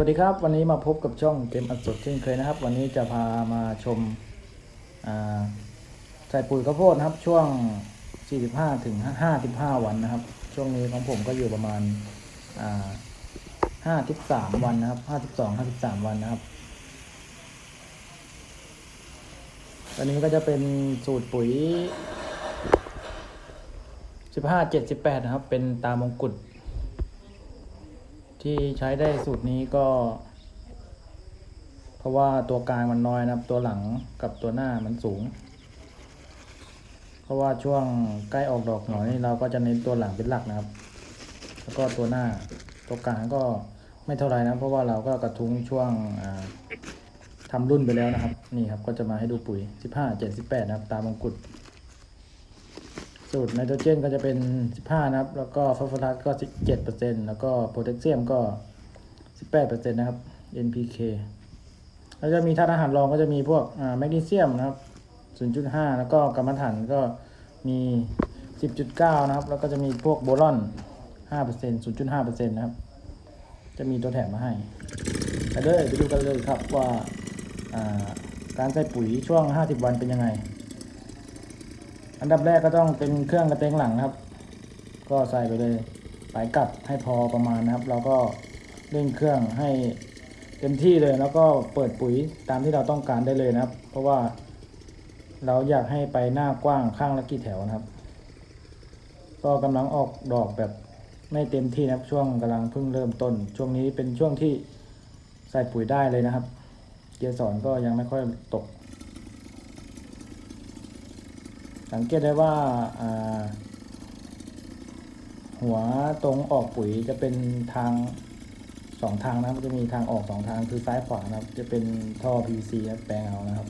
วัสดีครับ วันนี้มาพบกับช่องเกมอัดสดเช่นเคยนะครับ วันนี้จะพามาชมอ่าใส่ปุ๋ยข้าวโพดนะครับ ช่วง 45ถึง55 วันนะครับ ช่วงนี้ของผมก็อยู่ประมาณอ่า53 วันนะครับ 52 53 วันนะครับวันนี้ก็จะเป็นสูตรปุ๋ย 15 78 นะครับ เป็นตามงกุฎ ที่ใช้ได้สูตรนี้ก็ เพราะว่าตัวกลางมันน้อยนะครับ ตัวหลังกับตัวหน้ามันสูง เพราะว่าช่วงใกล้ออกดอกหน่อยนี่เราก็จะเน้นตัวหลังเป็นหลักนะครับ แล้วก็ตัวหน้าตัวกลางก็ไม่เท่าไหร่นะเพราะว่าเราก็กระทุ้งช่วงอ่าทำรุ่นไปแล้วนะครับ นี่ครับก็จะมาให้ดูปุ๋ย 15 78 นะครับ ตามมงกุฎ สูตรไนโตรเจนก็จะเป็น 15 นะครับ แล้วก็ฟอสฟอรัสก็ 17%แล้วก็โพแทสเซียมก็ 18%นะครับ NPK แล้วจะมีธาตุอาหารรองก็จะมีพวกแมกนีเซียมนะครับ 0.5 แล้วก็กรรมฐานก็มี 10.9 นะครับ แล้วก็จะมีพวกโบรอน 5% 0.5%นะครับ จะมีตัวแถมมาให้ไปเลยไปดูกันเลยครับว่าอ่าการใส่ปุ๋ยช่วง 50 วันเป็นยังไง อันดับแรกก็ต้องเป็นเครื่องกระเตงหลังนะครับ ก็ใส่ไปเลยไปกลับให้พอประมาณนะครับแล้วก็เร่งเครื่องให้เต็มที่เลยแล้วก็เปิดปุ๋ยตามที่เราต้องการได้เลยนะครับ เพราะว่าเราอยากให้ไปหน้ากว้างข้างละกี่แถวนะครับ ก็กำลังออกดอกแบบไม่เต็มที่นะครับ ช่วงกำลังเพิ่งเริ่มต้น ช่วงนี้เป็นช่วงที่ใส่ปุ๋ยได้เลยนะครับ เกสรก็ยังไม่ค่อยตก สังเกตได้ว่าหัวตรงออกปุ๋ยจะเป็นทางสองทางนะครับจะมีทางออกสองทางคือซ้ายขวานะครับ จะเป็นท่อ PVC ครับแปลงเอานะครับ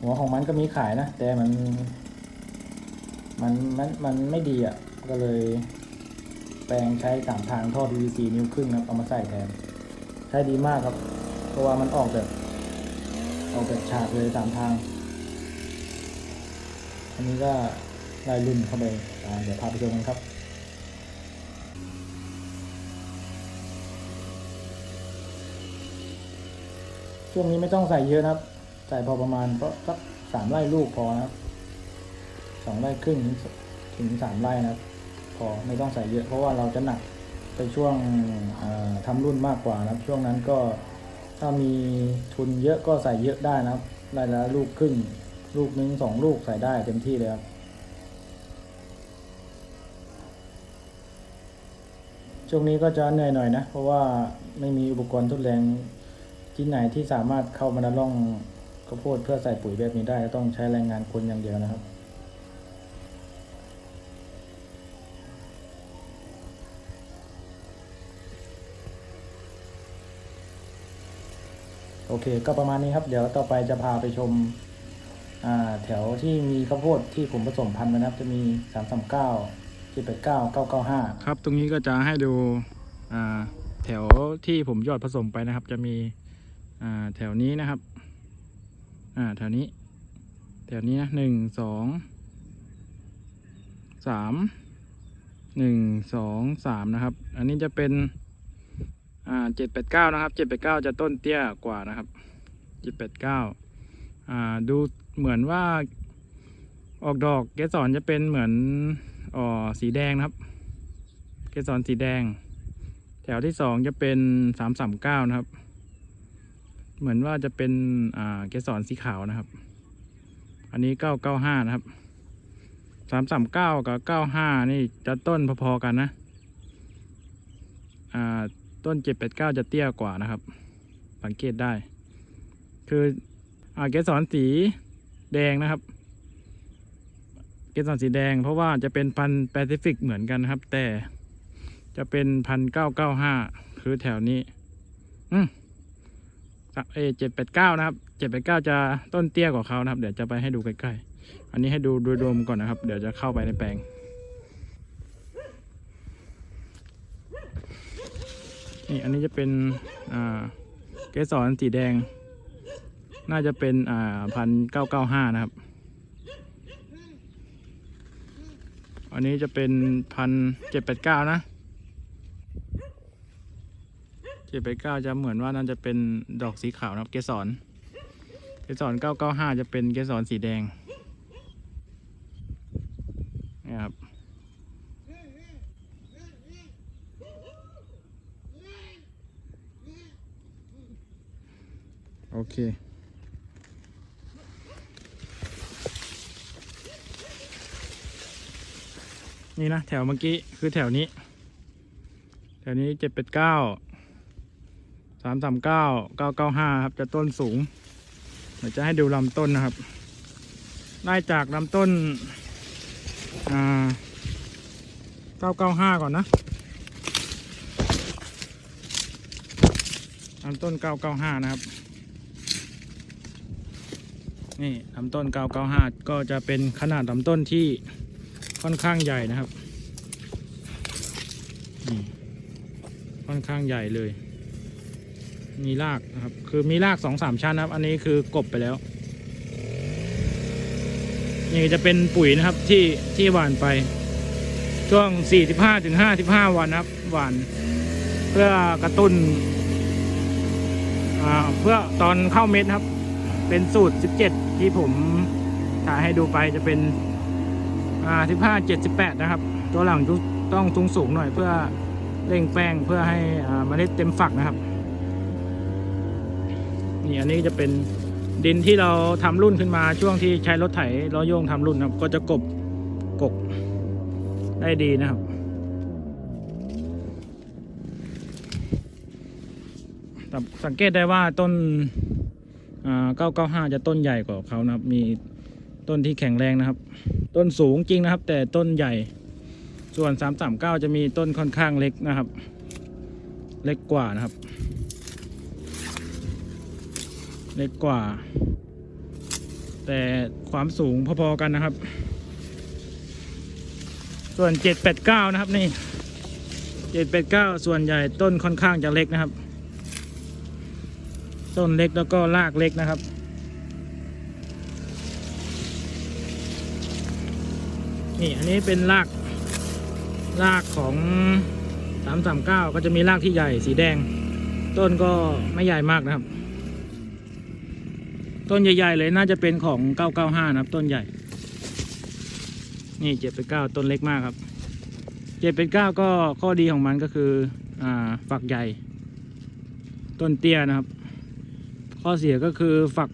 หัวของมันก็มีขายนะ แต่มันมันมันมันไม่ดีอะ ก็เลยแปลงใช้สามทางท่อ PVC นิ้วครึ่งนะครับเอามาใส่แทน ใช้ดีมากครับ เพราะว่ามันออกแบบออกแบบฉากเลยสามทาง อันนี้ก็ไล่รุ่นเข้าไปเดี๋ยวพาไปชมกันครับช่วงนี้ไม่ต้องใส่เยอะนะครับ ใส่พอประมาณเพราะสักสามไร่ลูกพอนะครับสองไร่ครึ่งถึงสามไร่นะครับ พอไม่ต้องใส่เยอะเพราะว่าเราจะหนักไปช่วงอ่าทำรุ่นมากกว่านะครับ ช่วงนั้นก็ถ้ามีทุนเยอะก็ใส่เยอะได้นะครับไร่ละลูกครึ่ง ลูกหนึ่งสองลูกใส่ได้เต็มที่เลยครับช่วงนี้ก็จะเหนื่อยหน่อยนะ เพราะว่าไม่มีอุปกรณ์ทดแรงที่ไหนที่สามารถเข้ามาในร่องข้าวโพดเพื่อใส่ปุ๋ยแบบนี้ได้ต้องใช้แรงงานคนอย่างเดียวนะครับโอเค ก็ประมาณนี้ครับ เดี๋ยวต่อไปจะพาไปชม แถวที่มีข้าวโพดที่ผมผสมพันธุ์ไว้นะครับจะมีสามสามเก้าเจ็ดแปดเก้าเก้าเก้าห้าครับ ตรงนี้ก็จะให้ดูแถวที่ผมยอดผสมไปนะครับ จะมีแถวนี้นะครับแถวนี้ แถวนี้นะหนึ่งสองสามหนึ่งสองสามนะครับ อันนี้จะเป็นเจ็ดแปดเก้านะครับเจ็ดแปดเก้าจะต้นเตี้ยกว่านะครับเจ็ดแปดเก้าดู เหมือนว่าออกดอกเกสรจะเป็นเหมือนอ๋อสีแดงนะครับ เกสรสีแดง แถวที่สองจะเป็นสามสามเก้านะครับ เหมือนว่าจะเป็นอ่าเกสรสีขาวนะครับ อันนี้เก้าเก้าห้านะครับสามสามเก้ากับเก้าห้านี่จะต้นพอๆกันนะ อ่าต้นเจ็ดแปดเก้าจะเตี้ยกว่านะครับ สังเกตได้ คืออ่าเกสรสี แดงนะครับ เกสรสีแดง เพราะว่าจะเป็นพันธุ์แปซิฟิกเหมือนกันครับ แต่จะเป็นพันเก้าเก้าห้าคือแถวนี้ อืมเอเจ็ดแปดเก้านะครับเจ็ดแปดเก้าจะต้นเตี้ยกว่าเขานะครับ เดี๋ยวจะไปให้ดูใกล้ๆ อันนี้ให้ดูโดยรวมก่อนนะครับ เดี๋ยวจะเข้าไปในแปลงนี่อันนี้จะเป็นเกสรสีแดง น่าจะเป็นอ่าพันเก้าเก้าห้านะครับ อันนี้จะเป็นพันเจ็ดแปดเก้านะเจ็ดแปดเก้าจะเหมือนว่านั่นจะเป็นดอกสีขาวนะครับ เกสร เกสรเก้าเก้าห้าจะเป็นเกสรสีแดงนี่ครับโอเค นี่นะแถวเมื่อกี้คือแถวนี้ แถวนี้เจ็ดเป็ดเก้าสามสามเก้าเก้าเก้าห้าครับจะต้นสูงเดี๋ยวจะให้ดูลำต้นนะครับได้จากลำต้นอ่าเก้าเก้าห้าก่อนนะลำต้นเก้าเก้าห้านะครับ นี่ลำต้นเก้าเก้าห้าก็จะเป็นขนาดลำต้นที่ ค่อนข้างใหญ่นะครับค่อนข้างใหญ่เลย มีรากนะครับ คือมีรากสองสามชั้นนะครับ อันนี้คือกบไปแล้ว นี่จะเป็นปุ๋ยนะครับที่ที่หว่านไป ช่วง45ถึง55วันนะครับ หว่าน เพื่อกระตุ้นอ่าเพื่อตอนเข้าเม็ดครับ เป็นสูตร17ที่ผมถ่ายให้ดูไปจะเป็น อ่า15 78นะครับ ตัวหลังต้องสูงสูงหน่อยเพื่อเร่งแป้งเพื่อให้อ่าเมล็ดเต็มฝักนะครับ นี่อันนี้จะเป็นดินที่เราทำรุ่นขึ้นมาช่วงที่ใช้รถไถล้อโยงทำรุ่นครับ ก็จะกบกกได้ดีนะครับแต่สังเกตได้ว่าต้นอ่า995 จะต้นใหญ่กว่าเขานะครับ มีต้นที่แข็งแรงนะครับ ต้นสูงจริงนะครับ แต่ต้นใหญ่ ส่วน 339 จะมีต้นค่อนข้างเล็กนะครับ เล็กกว่านะครับ เล็กกว่า แต่ความสูงพอๆกันนะครับ ส่วน 789 นะครับนี่ 789 ส่วนใหญ่ต้นค่อนข้างจะเล็กนะครับ ต้นเล็กแล้วก็รากเล็กนะครับ นี่อันนี้เป็นรากรากของ339ก็จะมีรากที่ใหญ่สีแดง ต้นก็ไม่ใหญ่มากนะครับ ต้นใหญ่ ๆ เลยน่าจะเป็นของ995นะครับ ต้นใหญ่ นี่789ต้นเล็กมากครับ789ก็ข้อดีของมันก็คืออ่าฝักใหญ่ ต้นเตี้ยนะครับ ข้อเสียก็คือฝัก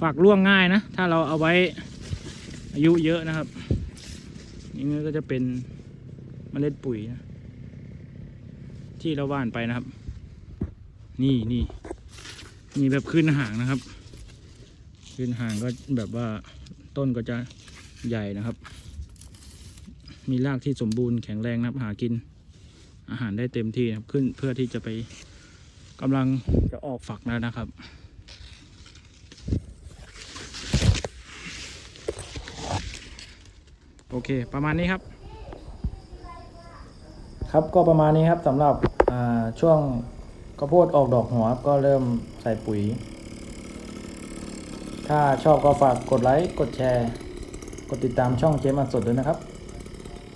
ฝักร่วงง่ายนะ ถ้าเราเอาไว้อายุเยอะนะครับ นี่ก็จะเป็นเมล็ดปุ๋ยนะที่เราว่านไปนะครับ นี่นี่นี่แบบขึ้นห่างนะครับ ขึ้นห่างก็แบบว่าต้นก็จะใหญ่นะครับ มีรากที่สมบูรณ์แข็งแรงนะครับ หากินอาหารได้เต็มที่นะครับขึ้นเพื่อที่จะไปกำลังจะออกฝักแล้วนะครับ โอเค ประมาณนี้ครับ ครับก็ประมาณนี้ครับสำหรับช่วงข้าวโพดออกดอกหัวก็เริ่มใส่ปุ๋ย ถ้าชอบก็ฝากกดไลค์กดแชร์ กดติดตามช่องเจมันสดด้วยนะครับ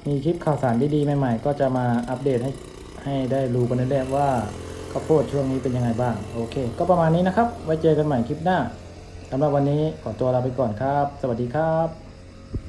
มีคลิปข่าวสารดีๆใหม่ๆ ก็จะมาอัปเดตให้ให้ได้รู้กันเรื่อยๆว่าข้าวโพดช่วงนี้เป็นยังไงบ้าง โอเค ก็ประมาณนี้นะครับ ไว้เจอกันใหม่คลิปหน้าสำหรับวันนี้ขอตัวลาไปก่อนครับ สวัสดีครับ